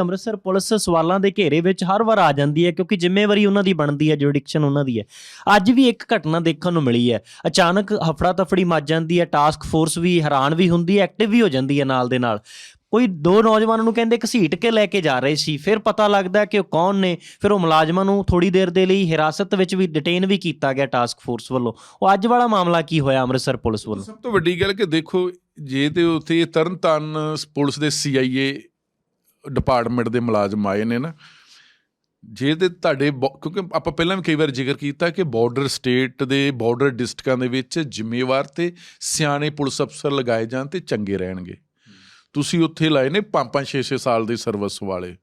Amritsar police ਸਵਾਲਾਂ ਦੇ ਘੇਰੇ ਵਿੱਚ ਹਰ ਵਾਰ ਆ ਜਾਂਦੀ ਹੈ, ਕਿਉਂਕਿ ਜ਼ਿੰਮੇਵਾਰੀ ਉਹਨਾਂ ਦੀ ਬਣਦੀ ਹੈ ਜੁਰਿਡਿਕਸ਼ਨ ਉਹਨਾਂ ਦੀ ਹੈ। ਅੱਜ ਵੀ ਇੱਕ ਘਟਨਾ ਦੇਖਣ ਨੂੰ ਮਿਲੀ ਹੈ। ਅਚਾਨਕ ਹਫੜਾ ਤਫੜੀ ਮੱਚ ਜਾਂਦੀ ਹੈ ਟਾਸਕ ਫੋਰਸ ਵੀ ਹੈਰਾਨ ਵੀ ਹੁੰਦੀ ਹੈ ਐਕਟਿਵ ਵੀ ਹੋ ਜਾਂਦੀ ਹੈ ਨਾਲ ਦੇ ਨਾਲ। ਕੋਈ ਦੋ ਨੌਜਵਾਨਾਂ ਨੂੰ ਕਹਿੰਦੇ ਘਸੀਟ ਕੇ ਲੈ ਕੇ ਜਾ ਰਹੇ ਸੀ, ਫਿਰ ਪਤਾ ਲੱਗਦਾ ਕਿ ਉਹ ਕੌਣ ਨੇ, ਫਿਰ ਉਹ ਮੁਲਾਜ਼ਮਾਂ ਨੂੰ ਥੋੜੀ ਦੇਰ ਦੇ ਲਈ ਹਿਰਾਸਤ ਵਿੱਚ ਵੀ ਡਿਟੇਨ ਵੀ ਕੀਤਾ ਗਿਆ ਟਾਸਕ ਫੋਰਸ ਵੱਲੋਂ। ਉਹ ਅੱਜ ਵਾਲਾ ਮਾਮਲਾ ਕੀ ਹੋਇਆ ਅੰਮ੍ਰਿਤਸਰ ਪੁਲਿਸ ਵੱਲੋਂ? ਸਭ ਤੋਂ ਵੱਡੀ ਗੱਲ ਕਿ ਦੇਖੋ, ਜੇ ਤੇ ਉੱਥੇ ਤਰਨਤਾਰਨ ਪੁਲਿਸ ਦੇ ਸੀਆਈਏ ਡਿਪਾਰਟਮੈਂਟ ਦੇ ਮੁਲਾਜ਼ਮ ਆਏ ਨੇ ਨਾ ਜੇ ਤੇ ਤੁਹਾਡੇ ਬੋ- ਕਿਉਂਕਿ ਆਪਾਂ ਪਹਿਲਾਂ ਵੀ ਕਈ ਵਾਰ ਜ਼ਿਕਰ ਕੀਤਾ ਕਿ ਬਾਰਡਰ ਸਟੇਟ ਦੇ ਬਾਰਡਰ ਡਿਸਟ੍ਰਿਕਾਂ ਦੇ ਵਿੱਚ ਜ਼ਿੰਮੇਵਾਰ ਤੇ ਸਿਆਣੇ ਪੁਲਿਸ ਅਫਸਰ ਲਗਾਏ ਜਾਣ ਤੇ ਚੰਗੇ ਰਹਿਣਗੇ। ਤੁਸੀਂ ਉੱਥੇ ਲਾਏ ਨੇ 5-5 6-6 ਸਾਲ ਦੀ ਸਰਵਿਸ ਵਾਲੇ।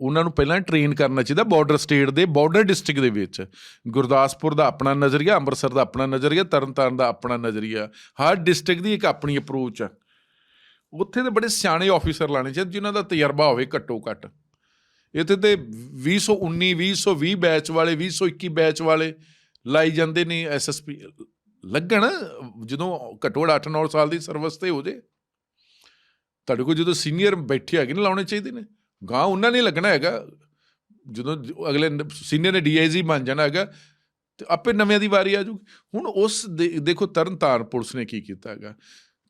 ਉਹਨਾਂ ਨੂੰ ਪਹਿਲਾਂ ਟ੍ਰੇਨ ਕਰਨਾ ਚਾਹੀਦਾ ਬਾਰਡਰ ਸਟੇਟ ਦੇ ਬਾਰਡਰ ਡਿਸਟ੍ਰਿਕਟ ਦੇ ਵਿੱਚ। ਗੁਰਦਾਸਪੁਰ ਦਾ ਆਪਣਾ ਨਜ਼ਰੀਆ, ਅੰਮ੍ਰਿਤਸਰ ਦਾ ਆਪਣਾ ਨਜ਼ਰੀਆ, ਤਰਨਤਾਰਨ ਦਾ ਆਪਣਾ ਨਜ਼ਰੀਆ। ਹਰ ਡਿਸਟ੍ਰਿਕਟ ਦੀ ਇੱਕ ਆਪਣੀ ਅਪਰੋਚ ਆ। ਉੱਥੇ ਤੇ ਬੜੇ ਸਿਆਣੇ ਆਫੀਸਰ ਲਾਣੇ ਚਾਹੀਦੇ, ਜਿਨ੍ਹਾਂ ਦਾ ਤਜਰਬਾ ਹੋਵੇ ਘੱਟੋ ਘੱਟ। ਇੱਥੇ ਤੇ 2019 2020 ਬੈਚ ਵਾਲੇ 2021 ਬੈਚ ਵਾਲੇ ਲਾਈ ਜਾਂਦੇ ਨੇ ਐਸਐਸਪੀ ਲੱਗਣ, ਜਦੋਂ ਘੱਟੋ ਘੱਟ 8-9 ਸਾਲ ਦੀ ਸਰਵਿਸ ਤੇ ਹੋ ਜੇ। ਤੁਹਾਡੇ ਕੋਲ ਜਦੋਂ ਸੀਨੀਅਰ ਬੈਠੇ ਹੈਗੇ ਨੇ, ਲਾਉਣੇ ਚਾਹੀਦੇ ਨੇ। ਗਾਂ ਉਹਨਾਂ ਨੇ ਲੱਗਣਾ ਹੈਗਾ, ਜਦੋਂ ਅਗਲੇ ਸੀਨੀਅਰ ਨੇ ਡੀਆਈਜੀ ਬਣ ਜਾਣਾ ਹੈਗਾ, ਤੇ ਆਪੇ ਨਵਿਆਂ ਦੀ ਵਾਰੀ ਆ ਜੂਗੀ ਹੁਣ ਉਸ ਦੇ- ਦੇਖੋ ਤਰਨਤਾਰਨ ਪੁਲਿਸ ਨੇ ਕੀ ਕੀਤਾ ਹੈਗਾ।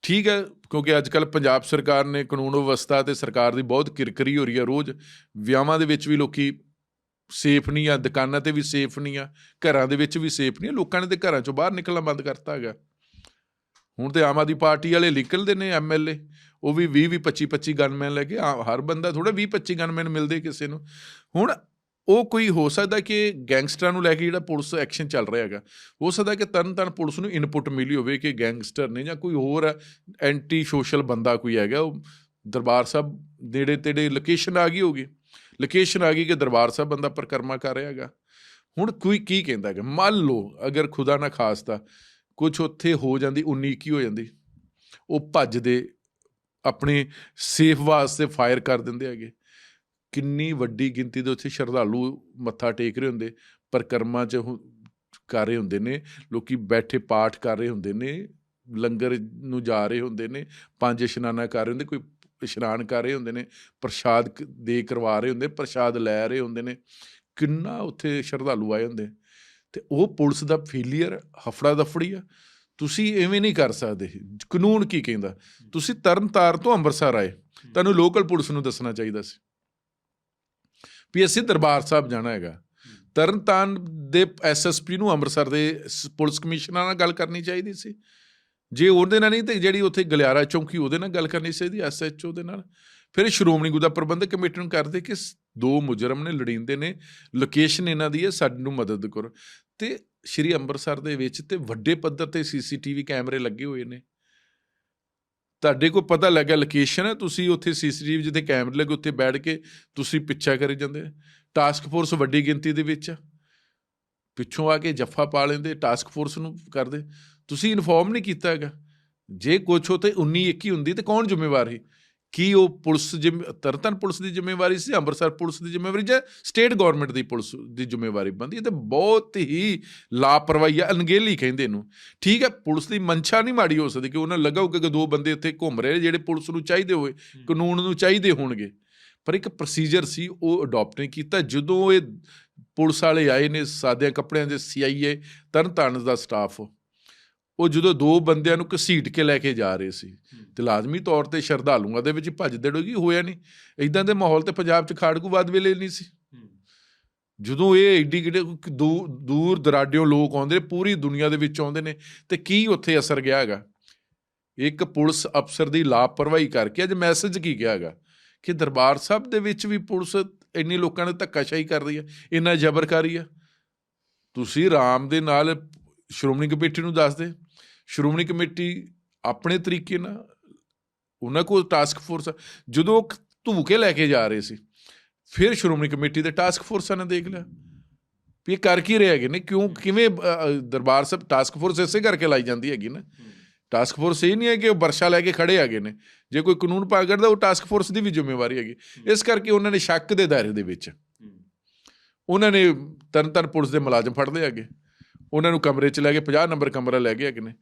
ਠੀਕ ਹੈ, ਕਿਉਂਕਿ ਅੱਜ ਕੱਲ ਪੰਜਾਬ ਸਰਕਾਰ ਨੇ ਕਾਨੂੰਨ ਵਿਵਸਥਾ ਤੇ ਸਰਕਾਰ ਦੀ ਬਹੁਤ ਕਿਰਕਰੀ ਹੋ ਰਹੀ ਹੈ ਰੋਜ਼। ਵਿਆਹਾਂ ਦੇ ਵਿੱਚ ਵੀ ਲੋਕੀ ਸੇਫ ਨਹੀਂ ਆ, ਦੁਕਾਨਾਂ ਤੇ ਵੀ ਸੇਫ ਨਹੀਂ ਆ, ਘਰਾਂ ਦੇ ਵਿੱਚ ਵੀ ਸੇਫ ਨਹੀਂ ਆ, ਲੋਕਾਂ ਨੇ ਤੇ ਘਰਾਂ ਚੋਂ ਬਾਹਰ ਨਿਕਲਣਾ ਬੰਦ ਕਰਤਾ ਹੈਗਾ। ਹੁਣ ਤੇ ਆਮ ਆਦਮੀ ਪਾਰਟੀ ਵਾਲੇ ਨਿਕਲਦੇ ਨੇ ਐਮਐਲਏ ਉਹ ਵੀ 20 20 25 25 ਗਨਮੈਨ ਲੈ ਕੇ ਆ- ਹਰ ਬੰਦਾ ਥੋੜਾ 20 25 ਗਨਮੈਨ ਮਿਲਦੇ ਕਿਸੇ ਨੂੰ। ਹੁਣ ਉਹ ਕੋਈ ਹੋ ਸਕਦਾ ਕਿ ਗੈਂਗਸਟਰਾਂ ਨੂੰ ਲੈ ਕੇ ਜਿਹੜਾ ਪੁਲਿਸ ਐਕਸ਼ਨ ਚੱਲ ਰਿਹਾ ਹੈਗਾ, ਹੋ ਸਕਦਾ ਕਿ ਤਰਨ ਤਰਨ ਪੁਲਿਸ ਨੂੰ ਇਨਪੁਟ ਮਿਲੀ ਹੋਵੇ ਕਿ ਗੈਂਗਸਟਰ ਨੇ ਜਾਂ ਕੋਈ ਹੋਰ ਐਂਟੀ ਸੋਸ਼ਲ ਬੰਦਾ ਕੋਈ ਹੈਗਾ, ਉਹ ਦਰਬਾਰ ਸਾਹਿਬ ਨੇੜੇ ਤੇੜੇ ਲੋਕੇਸ਼ਨ ਆ ਗਈ ਹੋਗੀ ਲੋਕੇਸ਼ਨ ਆ ਗਈ ਕਿ ਦਰਬਾਰ ਸਾਹਿਬ ਬੰਦਾ ਪਰਕਰਮਾ ਕਰ ਰਿਹਾ ਹੈਗਾ। ਹੁਣ ਕੋਈ ਕੀ ਕਹਿੰਦਾ ਹੈਗਾ? ਮੰਨ ਲਓ ਅਗਰ ਖੁਦਾ ਨਾ ਖਾਸਤਾ ਕੁਝ ਉੱਥੇ ਹੋ ਜਾਂਦੀ 19 21 ਹੋ ਜਾਂਦੀ, ਉਹ ਭੱਜਦੇ ਆਪਣੇ ਸੇਫ ਵਾਸਤੇ ਫਾਇਰ ਕਰ ਦਿੰਦੇ ਹੈਗੇ। ਕਿੰਨੀ ਵੱਡੀ ਗਿਣਤੀ ਦੇ ਉੱਥੇ ਸ਼ਰਧਾਲੂ ਮੱਥਾ ਟੇਕ ਰਹੇ ਹੁੰਦੇ ਪਰਕਰਮਾ ਚ ਕਰ ਰਹੇ ਹੁੰਦੇ ਨੇ ਲੋਕੀ ਬੈਠੇ ਪਾਠ ਕਰ ਰਹੇ ਹੁੰਦੇ ਨੇ ਲੰਗਰ ਨੂੰ ਜਾ ਰਹੇ ਹੁੰਦੇ ਨੇ ਪੰਜ ਇਸ਼ਨਾਨਾ ਕਰ ਰਹੇ ਹੁੰਦੇ ਕੋਈ ਇਸ਼ਨਾਨ ਕਰ ਰਹੇ ਹੁੰਦੇ ਨੇ ਪ੍ਰਸ਼ਾਦ ਦੇ ਕਰਵਾ ਰਹੇ ਹੁੰਦੇ ਪ੍ਰਸ਼ਾਦ ਲੈ ਰਹੇ ਹੁੰਦੇ ਨੇ। ਕਿੰਨਾ ਉੱਥੇ ਸ਼ਰਧਾਲੂ ਆਏ ਹੁੰਦੇ। ਤੇ ਉਹ ਪੁਲਿਸ ਦਾ ਫੇਲੀਅਰ ਹਫੜਾ ਦਫੜੀ ਆ। ਤੁਸੀਂ ਐਵੇਂ ਨਹੀਂ ਕਰ ਸਕਦੇ। ਕਾਨੂੰਨ ਕੀ ਕਹਿੰਦਾ? ਤੁਸੀਂ ਤਰਨਤਾਰ ਤੋਂ ਅੰਮ੍ਰਿਤਸਰ ਆਏ। ਤੁਹਾਨੂੰ ਲੋਕਲ ਪੁਲਿਸ ਨੂੰ ਦੱਸਣਾ ਚਾਹੀਦਾ ਸੀ। ਵੀ ਅਸੀਂ ਦਰਬਾਰ ਸਾਹਿਬ ਜਾਣਾ ਹੈਗਾ। ਤਰਨਤਾਰਨ ਦੇ ਐਸਐਸਪੀ ਨੂੰ ਅੰਮ੍ਰਿਤਸਰ ਦੇ ਸ- ਪੁਲਿਸ ਕਮਿਸ਼ਨਰ ਨਾਲ ਗੱਲ ਕਰਨੀ ਚਾਹੀਦੀ ਸੀ। ਜੇ ਉਹਦੇ ਨਾਲ ਨਹੀਂ ਤੇ ਜਿਹੜੀ ਉੱਥੇ ਗਲਿਆਰਾ ਚੌਂਕੀ ਉਹਦੇ ਨਾਲ ਗੱਲ ਕਰਨੀ ਚਾਹੀਦੀ ਐਸਐਚਓ ਦੇ ਨਾਲ। ਫਿਰ ਸ਼੍ਰੋਮਣੀ ਗੁਰਦਾ ਪ੍ਰਬੰਧਕ ਕਮੇਟੀ ਨੂੰ ਕਰਦੇ ਕਿ ਦੋ ਮੁਜਰਮ ਨੇ ਲੜਿੰਦੇ ਨੇ, ਲੋਕੇਸ਼ਨ ਇਹਨਾਂ ਦੀ ਹੈ ਸਾਨੂੰ ਮਦਦ ਕਰੋ। ਤੇ ਸ਼੍ਰੀ ਅੰਮ੍ਰਿਤਸਰ ਦੇ ਵਿੱਚ ਤੇ ਵੱਡੇ ਪੱਧਰ ਤੇ ਸੀਸੀਟੀਵੀ ਕੈਮਰੇ ਲੱਗੇ ਹੋਏ ਨੇ। ਤੁਹਾਡੇ ਕੋਲ ਪਤਾ ਲੱਗਾ ਲੋਕੇਸ਼ਨ ਹੈ, ਤੁਸੀਂ ਉੱਥੇ ਸੀਸੀਟੀਵੀ ਜਿੱਥੇ ਕੈਮਰੇ ਲੱਗੇ, ਉੱਥੇ ਬੈਠ ਕੇ ਤੁਸੀਂ ਪਿੱਛਾ ਕਰੀ ਜਾਂਦੇ ਟਾਸਕ ਫੋਰਸ ਵੱਡੀ ਗਿਣਤੀ ਦੇ ਵਿੱਚ ਆ। ਪਿੱਛੋਂ ਆ ਕੇ ਜੱਫਾ ਪਾ ਲੈਂਦੇ ਟਾਸਕ ਫੋਰਸ ਨੂੰ ਕਰਦੇ। ਤੁਸੀਂ ਇਨਫੋਰਮ ਨਹੀਂ ਕੀਤਾ ਹੈਗਾ। ਜੇ ਕੁਛ ਉਤੇ 19 21 ਹੁੰਦੀ ਤੇ ਕੌਣ ਜ਼ਿੰਮੇਵਾਰ ਸੀ? ਕੀ ਉਹ ਪੁਲਿਸ ਜਿੰਮ- ਤਰਨਤਾਰਨ ਪੁਲਿਸ ਦੀ ਜ਼ਿੰਮੇਵਾਰੀ ਸੀ ਅੰਮ੍ਰਿਤਸਰ ਪੁਲਿਸ ਦੀ ਜ਼ਿੰਮੇਵਾਰੀ ਜਾਂ ਸਟੇਟ ਗਵਰਨਮੈਂਟ ਦੀ ਪੁਲਿਸ ਦੀ ਜ਼ਿੰਮੇਵਾਰੀ ਬੰਦੀ ਇਹ ਤੇ ਬਹੁਤ ਹੀ ਲਾਪਰਵਾਹੀ ਆ ਅਣਗਹਿਲੀ ਕਹਿੰਦੇ ਇਹਨੂੰ। ਠੀਕ ਹੈ ਪੁਲਿਸ ਦੀ ਮਨਸ਼ਾ ਨਹੀਂ ਮਾੜੀ ਹੋ ਸਕਦੀ ਕਿ ਉਹਨਾਂ ਨੂੰ ਲੱਗਾ ਕਿ ਦੋ ਬੰਦੇ ਇੱਥੇ ਘੁੰਮ ਰਹੇ ਨੇ ਜਿਹੜੇ ਪੁਲਿਸ ਨੂੰ ਚਾਹੀਦੇ ਹੋਏ ਕਾਨੂੰਨ ਨੂੰ ਚਾਹੀਦੇ ਹੋਣਗੇ। ਪਰ ਇੱਕ ਪ੍ਰੋਸੀਜਰ ਸੀ ਉਹ ਅਡਾਪਟ ਨਹੀਂ ਕੀਤਾ। ਜਦੋਂ ਇਹ ਪੁਲਿਸ ਵਾਲੇ ਆਏ ਨੇ ਸਾਦਿਆਂ ਕੱਪੜਿਆਂ ਦੇ ਸੀਆਈਏ ਤਰਨਤਾਰਨ ਦਾ ਸਟਾਫ ਉਹ ਜਦੋਂ ਦੋ ਬੰਦਿਆਂ ਨੂੰ ਘਸੀਟ ਕੇ ਲੈ ਕੇ ਜਾ ਰਹੇ ਸੀ ਤੇ ਲਾਜ਼ਮੀ ਤੌਰ ਤੇ ਸ਼ਰਧਾਲੂਆਂ ਦੇ ਵਿੱਚ ਭੱਜ ਦੜੋਗੀ ਹੋਇਆ ਨਹੀਂ। ਇਦਾਂ ਦੇ ਮਾਹੌਲ ਤੇ ਪੰਜਾਬ 'ਚ ਖਾੜਕੂਵਾਦ ਵੇਲੇ ਨਹੀਂ ਸੀ। ਜਦੋਂ ਇਹ ਏਡੀ ਕਿਡੇ ਦੂਰ ਦੂਰ ਦਰਾਡਿਓਂ ਲੋਕ ਆਉਂਦੇ ਨੇ ਪੂਰੀ ਦੁਨੀਆ ਦੇ ਵਿੱਚ ਆਉਂਦੇ ਨੇ ਤੇ ਕੀ ਉੱਥੇ ਅਸਰ ਗਿਆ ਹੈਗਾ? ਇੱਕ ਪੁਲਿਸ ਅਫਸਰ ਦੀ ਲਾਪਰਵਾਹੀ ਕਰਕੇ ਅੱਜ ਮੈਸੇਜ ਕੀ ਗਿਆ ਹੈਗਾ? ਕਿ ਦਰਬਾਰ ਸਾਹਿਬ ਦੇ ਵਿੱਚ ਵੀ ਪੁਲਿਸ ਇੰਨੇ ਲੋਕਾਂ ਨੇ ਧੱਕਾਸ਼ਾਹੀ ਕਰ ਰਹੀ ਹੈ ਇੰਨਾ ਜ਼ਬਰਕਾਰੀ ਆ ਤੁਸੀਂ ਰਾਮ ਦੇ ਨਾਲ ਸ਼੍ਰੋਮਣੀ ਕਮੇਟੀ ਨੂੰ ਦੱਸ ਦੇ। ਸ਼੍ਰੋਮਣੀ ਕਮੇਟੀ ਆਪਣੇ ਤਰੀਕੇ ਨਾਲ ਉਹਨਾਂ ਕੋਲ ਟਾਸਕ ਫੋਰਸ। ਜਦੋਂ ਉਹ ਧੂ ਕੇ ਲੈ ਕੇ ਜਾ ਰਹੇ ਸੀ ਫਿਰ ਸ਼੍ਰੋਮਣੀ ਕਮੇਟੀ ਦੇ ਟਾਸਕ ਫੋਰਸਾਂ ਨੇ ਦੇਖ ਲਿਆ ਵੀ ਇਹ ਕਰ ਕੀ ਰਹੇ ਹੈਗੇ ਨੇ ਕਿਉਂ ਕਿਵੇਂ ਦਰਬਾਰ ਸਾਹਿਬ ਟਾਸਕ ਫੋਰਸ ਇਸੇ ਕਰਕੇ ਲਾਈ ਜਾਂਦੀ ਹੈਗੀ ਨਾ। ਟਾਸਕ ਫੋਰਸ ਇਹ ਨਹੀਂ ਹੈ ਕਿ ਉਹ ਵਰਸ਼ਾ ਲੈ ਕੇ ਖੜੇ ਹੈਗੇ ਨੇ ਜੇ ਕੋਈ ਕਾਨੂੰਨ ਪਾਗ ਕਰਦਾ ਉਹ ਟਾਸਕ ਫੋਰਸ ਦੀ ਵੀ ਜ਼ਿੰਮੇਵਾਰੀ ਹੈਗੀ। ਇਸ ਕਰਕੇ ਉਹਨਾਂ ਨੇ ਸ਼ੱਕ ਦੇ ਦਾਇਰੇ ਦੇ ਵਿੱਚ ਉਹਨਾਂ ਨੇ ਤਰਨ ਤਾਰਨ ਪੁਲਿਸ ਦੇ ਮੁਲਾਜ਼ਮ ਫੜ ਲਏ ਹੈਗੇ। ਉਹਨਾਂ ਨੂੰ ਕਮਰੇ 'ਚ ਲੈ ਕੇ 50 ਨੰਬਰ ਕਮਰਾ ਲੈ ਗਏ ਹੈਗੇ ਨੇ।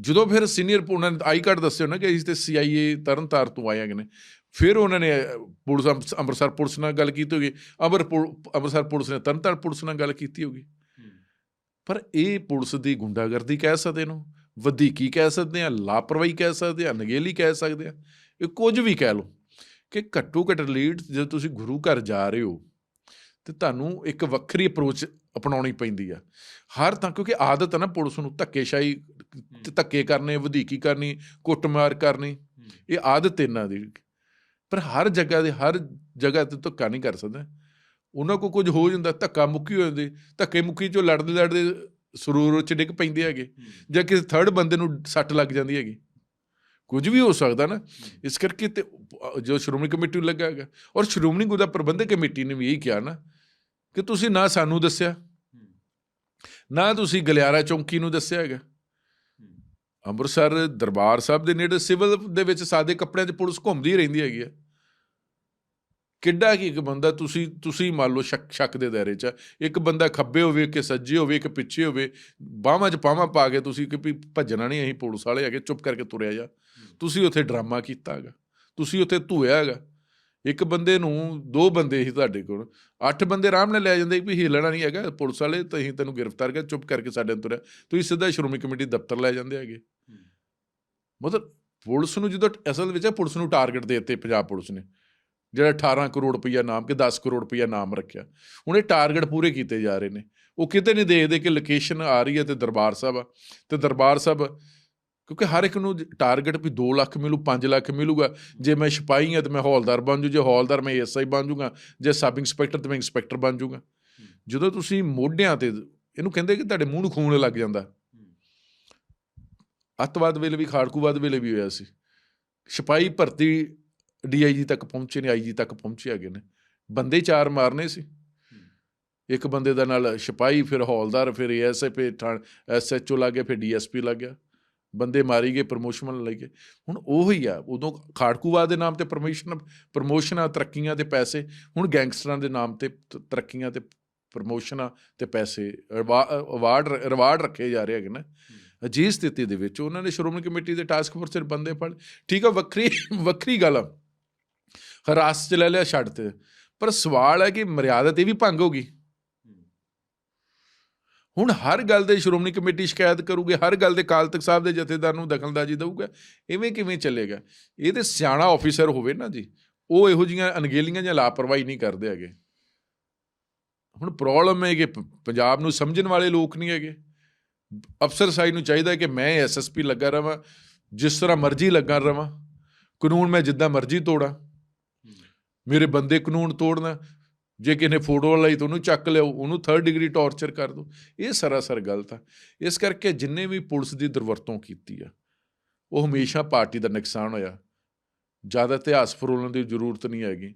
ਜਦੋਂ ਫਿਰ ਸੀਨੀਅਰ ਉਹਨਾਂ ਨੇ ਆਈ ਕਾਰਡ ਦੱਸਿਓ ਨਾ ਕਿ ਅਸੀਂ ਤੇ ਸੀਆਈਏ ਤਰਨ ਤਾਰਨ ਤੋਂ ਆਏ ਹੈਗੇ ਨੇ। ਫਿਰ ਉਹਨਾਂ ਨੇ ਪੁਲਿਸ ਅੰਮ੍ਰਿਤ- ਅੰਮ੍ਰਿਤਸਰ ਪੁਲਿਸ ਨਾਲ ਗੱਲ ਕੀਤੀ ਹੋਗੀ। ਅਮਰ ਅੰਮ੍ਰਿਤਸਰ ਪੁਲਿਸ ਨੇ ਤਰਨਤਾਰਨ ਪੁਲਿਸ ਨਾਲ ਗੱਲ ਕੀਤੀ ਹੋਗੀ। ਪਰ ਇਹ ਪੁਲਿਸ ਦੀ ਗੁੰਡਾਗਰਦੀ ਕਹਿ ਸਕਦੇ ਇਹਨੂੰ ਵਧੀਕੀ ਕਹਿ ਸਕਦੇ ਆ ਲਾਪਰਵਾਹੀ ਕਹਿ ਸਕਦੇ ਆ ਨਗੇਲੀ ਕਹਿ ਸਕਦੇ ਆ। ਇਹ ਕੁਝ ਵੀ ਕਹਿ ਲਓ ਕਿ ਘੱਟੋ ਘੱਟ ਲੀਡ ਜਦੋਂ ਤੁਸੀਂ ਗੁਰੂ ਘਰ ਜਾ ਰਹੇ ਹੋ ਤੇ ਤੁਹਾਨੂੰ ਇੱਕ ਵੱਖਰੀ ਅਪਰੋਚ ਅਪਣਾਉਣੀ ਪੈਂਦੀ ਆ। ਹਰ ਤਾਂ ਕਿਉਂਕਿ ਆਦਤ ਹੈ ਨਾ ਪੁਲਿਸ ਨੂੰ ਧੱਕੇਸ਼ਾਹੀ ਤੇ ਧੱਕੇ ਕਰਨੇ ਵਧੀਕੀ ਕਰਨੀ ਕੁੱਟਮਾਰ ਕਰਨੀ ਇਹ ਆਦਤ ਇਹਨਾਂ ਦੀ। ਪਰ ਹਰ ਜਗ੍ਹਾ ਦੇ ਹਰ ਜਗ੍ਹਾ ਤੇ ਧੱਕਾ ਨਹੀਂ ਕਰ ਸਕਦਾ। ਉਹਨਾਂ ਕੋ ਕੁਝ ਹੋ ਜਾਂਦਾ ਧੱਕਾ ਮੁੱਕੀ ਹੋ ਜਾਂਦੀ ਧੱਕੇ ਮੁੱਕੀ ਚੋਂ ਲੜਦੇ ਲੜਦੇ ਸਰੂਰ ਚ ਡਿੱਗ ਪੈਂਦੇ ਹੈਗੇ ਜਾਂ ਕਿਸੇ ਥਰਡ ਬੰਦੇ ਨੂੰ ਸੱਟ ਲੱਗ ਜਾਂਦੀ ਹੈਗੀ। ਕੁਝ ਵੀ ਹੋ ਸਕਦਾ ਨਾ। ਇਸ ਕਰਕੇ ਤੇ ਜੋ ਸ਼੍ਰੋਮਣੀ ਕਮੇਟੀ ਨੂੰ ਲੱਗਾ ਹੈਗਾ ਔਰ ਸ਼੍ਰੋਮਣੀ ਗੁਰਦਾ ਪ੍ਰਬੰਧਕ ਕਮੇਟੀ ਨੇ ਵੀ ਇਹੀ ਕਿਹਾ ਨਾ ਕਿ ਤੁਸੀਂ ਨਾ ਸਾਨੂੰ ਦੱਸਿਆ? ਨਾ ਤੁਸੀਂ ਗਲਿਆਰਾ ਚੌਂਕੀ ਨੂੰ ਦੱਸਿਆ ਹੈਗਾ? ਅੰਮ੍ਰਿਤਸਰ ਦਰਬਾਰ ਸਾਹਿਬ ਦੇ ਨੇੜੇ ਸਿਵਲ ਦੇ ਵਿੱਚ ਸਾਦੇ ਕੱਪੜਿਆਂ 'ਚ ਪੁਲਿਸ ਘੁੰਮਦੀ ਰਹਿੰਦੀ ਹੈਗੀ ਆ। ਕਿੱਡਾ ਕੀ ਇੱਕ ਬੰਦਾ ਤੁਸੀਂ ਤੁਸੀਂ ਮੰਨ ਲਓ ਸ਼ੱਕ ਸ਼ੱਕ ਦੇ ਦਾਇਰੇ 'ਚ ਇੱਕ ਬੰਦਾ ਖੱਬੇ ਹੋਵੇ ਕਿ ਸੱਜੇ ਹੋਵੇ ਕਿ ਪਿੱਛੇ ਹੋਵੇ, ਬਾਹਾਂ 'ਚ ਪਾਵਾਂ ਪਾ ਕੇ ਤੁਸੀਂ ਕਿ ਵੀ ਭੱਜਣਾ ਨਹੀਂ, ਅਸੀਂ ਪੁਲਿਸ ਵਾਲੇ ਹੈਗੇ, ਚੁੱਪ ਕਰਕੇ ਤੁਰਿਆ ਜਾ। ਤੁਸੀਂ ਉੱਥੇ ਡਰਾਮਾ ਕੀਤਾ ਹੈਗਾ। ਤੁਸੀਂ ਉੱਥੇ ਧੂਇਆ ਹੈਗਾ। ਇੱਕ ਬੰਦੇ ਨੂੰ ਦੋ ਬੰਦੇ ਹੀ ਤੁਹਾਡੇ ਕੋਲ ਅੱਠ ਬੰਦੇ ਆਰਾਮ ਨਾਲ ਲੈ ਜਾਂਦੇ ਵੀ ਹਿੱਲਣਾ ਨਹੀਂ ਹੈਗਾ ਪੁਲਿਸ ਵਾਲੇ ਤਾਂ ਅਸੀਂ ਤੈਨੂੰ ਗ੍ਰਿਫਤਾਰ ਕਰ ਚੁੱਪ ਕਰਕੇ ਸਾਡੇ ਤੁਰਿਆ ਤੁਸੀਂ ਸਿੱਧਾ ਸ਼੍ਰੋਮਣੀ ਕਮੇਟੀ ਦਫ਼ਤਰ ਲੈ ਜਾਂਦੇ ਹੈਗੇ। ਮਤਲਬ ਪੁਲਿਸ ਨੂੰ ਜਦੋਂ ਅਸਲ ਵਿੱਚ ਪੁਲਿਸ ਨੂੰ ਟਾਰਗੇਟ ਦੇ ਦਿੱਤੇ ਪੰਜਾਬ ਪੁਲਿਸ ਨੇ। ਜਿਹੜਾ 18 ਕਰੋੜ ਰੁਪਈਆ ਨਾਮ ਕਿ 10 ਕਰੋੜ ਰੁਪਈਆ ਨਾਮ ਰੱਖਿਆ। ਹੁਣ ਇਹ ਟਾਰਗੇਟ ਪੂਰੇ ਕੀਤੇ ਜਾ ਰਹੇ ਨੇ। ਉਹ ਕਿਤੇ ਨਹੀਂ ਦੇਖਦੇ ਕਿ ਲੋਕੇਸ਼ਨ ਆ ਰਹੀ ਹੈ ਤੇ ਦਰਬਾਰ ਸਾਹਿਬ ਆ। ਤੇ ਦਰਬਾਰ ਸਾਹਿਬ ਕਿਉਂਕਿ ਹਰ ਇੱਕ ਨੂੰ ਟਾਰਗੇਟ ਵੀ 2 ਲੱਖ ਮਿਲੂ 5 ਲੱਖ ਮਿਲੂਗਾ। ਜੇ ਮੈਂ ਸਿਪਾਹੀ ਹਾਂ ਤੇ ਮੈਂ ਹੌਲਦਾਰ ਬਣ ਜੂ, ਜੇ ਹੌਲਦਾਰ ਮੈਂ ਐਸਆਈ ਬਣ ਜੂਗਾ, ਜੇ ਸਬ ਇੰਸਪੈਕਟਰ ਤੇ ਮੈਂ ਇੰਸਪੈਕਟਰ ਬਣ ਜੂਗਾ। ਜਦੋਂ ਤੁਸੀਂ ਮੋਢਿਆਂ ਤੇ ਇਹਨੂੰ ਕਹਿੰਦੇ ਕਿ ਤੁਹਾਡੇ ਮੂੰਹ ਨੂੰ ਖੂਨ ਲੱਗ ਜਾਂਦਾ। ਅੱਤਵਾਦ ਵੇਲੇ ਵੀ, ਖਾੜਕੂਵਾਦ ਵੇਲੇ ਵੀ ਹੋਇਆ ਸੀ। ਸਿਪਾਹੀ ਭਰਤੀ ਡੀਆਈਜੀ ਤੱਕ ਪਹੁੰਚੇ ਨੇ, ਆਈਜੀ ਤੱਕ ਪਹੁੰਚੇ ਹੈਗੇ ਨੇ। ਬੰਦੇ ਚਾਰ ਮਾਰਨੇ ਸੀ। ਇੱਕ ਬੰਦੇ ਦਾ ਨਾਲ ਸਿਪਾਹੀ, ਫਿਰ ਹੌਲਦਾਰ, ਫਿਰ ਐਸਏ ਪੇ ਐਸਐਚਓ ਲੱਗ ਗਿਆ, ਫਿਰ ਡੀਐਸਪੀ ਲੱਗ ਗਿਆ। ਬੰਦੇ ਮਾਰੀ ਗਏ ਪ੍ਰਮੋਸ਼ਨ ਲਈ ਗਏ। ਹੁਣ ਉਹ ਹੀ ਆ ਉਦੋਂ ਖਾੜਕੂਵਾਦ ਦੇ ਨਾਮ ਤੇ ਪ੍ਰਮੋਸ਼ਨ ਪ੍ਰਮੋਸ਼ਨਾਂ ਤਰੱਕੀਆਂ ਤੇ ਪੈਸੇ। ਹੁਣ ਗੈਂਗਸਟਰਾਂ ਦੇ ਨਾਮ ਤੇ ਤਰੱਕੀਆਂ ਤੇ ਪ੍ਰਮੋਸ਼ਨਾਂ ਤੇ ਪੈਸੇ। ਅਵਾਰਡ ਰਿਵਾਰਡ ਰੱਖੇ ਜਾ ਰਹੇ ਹੈਗੇ ਨਾ। ਅਜਿਹੀ ਸਥਿਤੀ ਦੇ ਵਿੱਚ ਉਹਨਾਂ ਨੇ ਸ਼੍ਰੋਮਣੀ ਕਮੇਟੀ ਦੇ ਟਾਸਕ ਫੋਰਸ ਦੇ ਬੰਦੇ ਫੜ ਠੀਕ ਆ ਵੱਖਰੀ ਵੱਖਰੀ ਗੱਲ ਆ। ਹਰਾਸ ਚ ਲੈ ਲਿਆ ਛੱਡ ਤੇ। ਪਰ ਸਵਾਲ ਹੈ ਕਿ ਮਰਿਆਦਾ ਤੇ ਵੀ ਭੰਗ ਹੋ ਗਈ। ਹੁਣ ਹਰ ਗੱਲ ਦੇ ਸ਼੍ਰੋਮਣੀ ਕਮੇਟੀ ਸ਼ਿਕਾਇਤ ਕਰੂਗੇ, ਹਰ ਗੱਲ ਦੇ ਕਾਲ ਤਖਤ ਸਾਹਿਬ ਦੇ ਜਥੇਦਾਰ ਨੂੰ ਦਖਲਦਾਜ਼ੀ ਦਊਗਾ, ਇਵੇਂ ਕਿਵੇਂ ਚੱਲੇਗਾ? ਇਹ ਤੇ ਸਿਆਣਾ ਆਫੀਸਰ ਹੋਵੇ ਨਾ ਜੀ, ਉਹ ਇਹੋ ਜੀਆਂ ਅਣਗੇਲੀਆਂ ਜਾਂ ਲਾਪਰਵਾਹੀ ਨਹੀਂ ਕਰਦੇ ਹੈਗੇ। ਹੁਣ ਪ੍ਰੋਬਲਮ ਹੈ ਕਿ ਪੰਜਾਬ ਨੂੰ ਸਮਝਣ ਵਾਲੇ ਲੋਕ ਨਹੀਂ ਹੈਗੇ। ਅਫਸਰ ਸਾਈ ਨੂੰ ਚਾਹੀਦਾ ਕਿ ਮੈਂ ਐਸਐਸਪੀ ਲੱਗਾ ਰਵਾਂ, ਜਿਸ ਤਰ੍ਹਾਂ ਮਰਜ਼ੀ ਲੱਗਾ ਰਵਾਂ। ਕਾਨੂੰਨ ਮੈਂ ਜਿੱਦਾਂ ਮਰਜ਼ੀ ਤੋੜਾਂ। ਮੇਰੇ ਬੰਦੇ ਕਾਨੂੰਨ ਤੋੜਨਾ ਜੇ ਕਿਸੇ ਨੇ ਫੋਟੋ ਲਈ ਤਾਂ ਉਹਨੂੰ ਚੱਕ ਲਿਓ ਉਹਨੂੰ 3rd ਡਿਗਰੀ ਟੌਰਚਰ ਕਰ ਦਿਓ। ਇਹ ਸਰਾਸਰ ਗਲਤ ਆ। ਇਸ ਕਰਕੇ ਜਿੰਨੇ ਵੀ ਪੁਲਿਸ ਦੀ ਦੁਰਵਰਤੋਂ ਕੀਤੀ ਆ, ਉਹ ਹਮੇਸ਼ਾ ਪਾਰਟੀ ਦਾ ਨੁਕਸਾਨ ਹੋਇਆ। ਜ਼ਿਆਦਾ ਇਤਿਹਾਸ ਫਰੋਲਣ ਦੀ ਜ਼ਰੂਰਤ ਨਹੀਂ ਹੈਗੀ।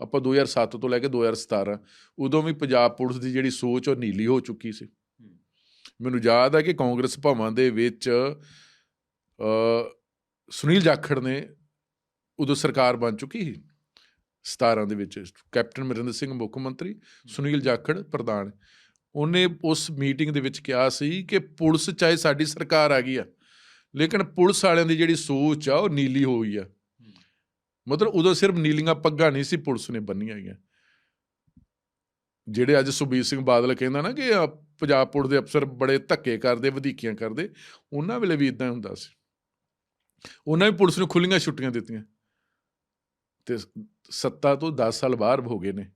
ਆਪਾਂ 2007 ਤੋਂ ਲੈ ਕੇ 2017 ਉਦੋਂ ਵੀ ਪੰਜਾਬ ਪੁਲਿਸ ਦੀ ਜਿਹੜੀ ਸੋਚ ਉਹ ਨੀਲੀ ਹੋ ਚੁੱਕੀ ਸੀ। ਮੈਨੂੰ ਯਾਦ ਆ ਕਿ ਕਾਂਗਰਸ ਭਵਨ ਦੇ ਵਿੱਚ ਸੁਨੀਲ ਜਾਖੜ ਨੇ ਉਦੋਂ ਸਰਕਾਰ ਬਣ ਚੁੱਕੀ ਸੀ। 17 ਦੇ ਵਿੱਚ, ਕੈਪਟਨ ਅਮਰਿੰਦਰ ਸਿੰਘ, ਮੁੱਖ ਮੰਤਰੀ ਸੁਨੀਲ ਜਾਖੜ ਪ੍ਰਧਾਨ। ਉਹਨੇ ਉਸ ਮੀਟਿੰਗ ਦੇ ਵਿੱਚ ਕਿਹਾ ਸੀ ਕਿ ਪੁਲਿਸ ਚਾਹੇ ਸਾਡੀ ਸਰਕਾਰ ਆ ਗਈ ਆ, ਲੇਕਿਨ ਪੁਲਿਸ ਵਾਲਿਆਂ ਦੀ ਜਿਹੜੀ ਸੋਚ ਆ, ਉਹ ਨੀਲੀ ਹੋ ਗਈ ਆ। ਮਤਲਬ ਉਦੋਂ ਸਿਰਫ ਨੀਲੀਆਂ ਪੱਗਾਂ ਨਹੀਂ ਸੀ ਪੁਲਿਸ ਨੇ ਬੰਨੀਆਂ ਹੈਗੀਆਂ ਜਿਹੜੇ ਅੱਜ ਸੁਬੀਰ ਸਿੰਘ ਬਾਦਲ ਕਹਿੰਦਾ ਨਾ ਕਿ ਪੰਜਾਬ ਪੁਲਿਸ ਦੇ ਅਫਸਰ ਬੜੇ ਧੱਕੇ ਕਰਦੇ, ਵਧੀਕੀਆਂ ਕਰਦੇ, ਉਹਨਾਂ ਵੇਲੇ ਵੀ ਇਦਾਂ ਹੁੰਦਾ ਸੀ। ਉਹਨਾਂ ਵੀ ਪੁਲਿਸ ਨੂੰ ਖੁੱਲੀਆਂ ਛੁੱਟੀਆਂ ਦਿੱਤੀਆਂ। ਤੇ ਸੱਤਾ ਤੋਂ 10 ਸਾਲ ਬਾਹਰ ਹੋ ਗਏ ਨੇ।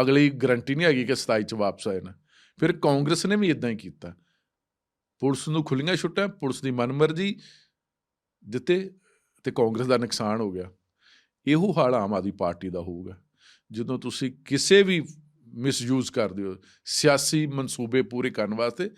ਅਗਲੀ ਗਰੰਟੀ ਨਹੀਂ ਹੈਗੀ ਕਿ 27 ਚ ਵਾਪਸ ਆਏ ਨਾ। ਫਿਰ ਕਾਂਗਰਸ ਨੇ ਵੀ ਇਦਾਂ ਹੀ ਕੀਤਾ। ਪੁਲਿਸ ਨੂੰ ਖੁੱਲੀਆਂ ਛੁੱਟਾਂ, ਪੁਲਿਸ ਦੀ ਮਨਮਰਜ਼ੀ ਦਿੱਤੇ ਤੇ ਕਾਂਗਰਸ ਦਾ ਨੁਕਸਾਨ ਹੋ ਗਿਆ। ਇਹੋ ਹਾਲ ਆਮ ਆਦਮੀ ਪਾਰਟੀ ਦਾ ਹੋਊਗਾ। ਜਦੋਂ ਤੁਸੀਂ ਕਿਸੇ ਵੀ ਮਿਸਯੂਜ਼ ਕਰਦੇ ਹੋ, ਸਿਆਸੀ ਮਨਸੂਬੇ ਪੂਰੇ ਕਰਨ ਵਾਸਤੇ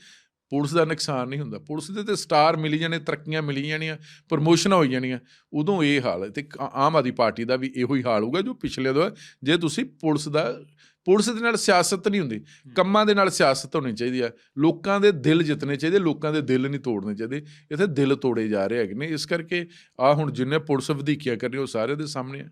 ਪੁਲਿਸ ਦਾ ਨੁਕਸਾਨ ਨਹੀਂ ਹੁੰਦਾ। ਪੁਲਿਸ ਦੇ ਤੇ ਸਟਾਰ ਮਿਲੀ ਜਾਣੇ ਤਰੱਕੀਆਂ ਮਿਲੀ ਜਾਣੀਆਂ ਪ੍ਰਮੋਸ਼ਨਾਂ ਹੋਈ ਜਾਣੀਆਂ ਉਦੋਂ ਇਹ ਹਾਲ ਹੈ। ਤੇ ਆ- ਆਮ ਆਦਮੀ ਪਾਰਟੀ ਦਾ ਵੀ ਇਹੋ ਹੀ ਹਾਲ ਹੋਊਗਾ ਜੋ ਪਿਛਲੇ ਦੋ ਜੇ ਤੁਸੀਂ ਪੁਲਿਸ ਦਾ ਪੁਲਿਸ ਦੇ ਨਾਲ ਸਿਆਸਤ ਨਹੀਂ ਹੁੰਦੀ ਕੰਮਾਂ ਦੇ ਨਾਲ ਸਿਆਸਤ ਹੋਣੀ ਚਾਹੀਦੀ ਹੈ ਲੋਕਾਂ ਦੇ ਦਿਲ ਜਿੱਤਣੇ ਚਾਹੀਦੇ ਲੋਕਾਂ ਦੇ ਦਿਲ ਨਹੀਂ ਤੋੜਨੇ ਚਾਹੀਦੇ। ਇੱਥੇ ਦਿਲ ਤੋੜੇ ਜਾ ਰਹੇ ਹੈਗੇ ਨੇ। ਇਸ ਕਰਕੇ ਆ ਹੁਣ ਜਿੰਨੇ ਪੁਲਿਸ ਵਧੀਕੀਆਂ ਕਰ ਰਹੀ ਉਹ ਸਾਰੇ ਦੇ ਸਾਹਮਣੇ ਹੈ